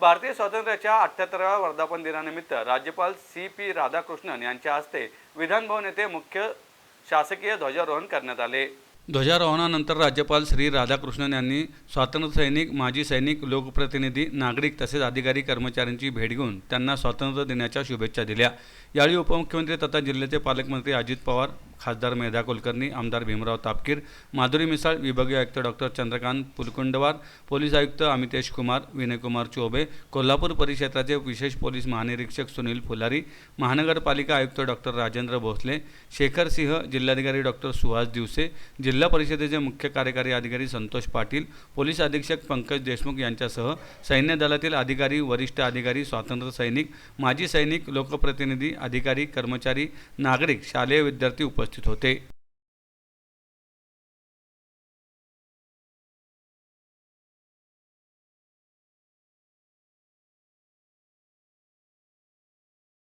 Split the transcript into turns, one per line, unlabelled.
भारतीय स्वातंत्र्याच्या अठ्ठ्याहत्तराव्या वर्धापन दिनानिमित्त राज्यपाल सी पी राधाकृष्णन यांच्या हस्ते विधानभवन येथे मुख्य शासकीय ध्वजारोहण करण्यात आले. ध्वजारोहणानंतर राज्यपाल श्री राधाकृष्णन यांनी स्वातंत्र्य सैनिक माजी सैनिक लोकप्रतिनिधी नागरिक तसेच अधिकारी कर्मचाऱ्यांची भेट घेऊन त्यांना स्वातंत्र्य दिनाच्या शुभेच्छा दिल्या. यावेळी उपमुख्यमंत्री तथा जिल्ह्याचे पालकमंत्री अजित पवार खासदार मेधा कुलकर्णी आमदार भीमराव तापकीर माधुरी मिसाळ विभागीय आयुक्त डॉक्टर चंद्रकांत पुलकुंडवार पोलीस आयुक्त अमितेश कुमार विनयकुमार चोबे कोल्हापूर परिक्षेत्राचे विशेष पोलीस महानिरीक्षक सुनील फुलारी महानगरपालिका आयुक्त डॉक्टर राजेंद्र भोसले शेखर सिंह जिल्हाधिकारी डॉक्टर सुहास दिवसे जिल्हा परिषदेचे मुख्य कार्यकारी अधिकारी संतोष पाटील पोलीस अधीक्षक पंकज देशमुख यांच्यासह सैन्य दलातील अधिकारी वरिष्ठ अधिकारी स्वातंत्र्य सैनिक माजी सैनिक लोकप्रतिनिधी अधिकारी कर्मचारी नागरिक शालेय विद्यार्थी उपस्थित उपस्थित होते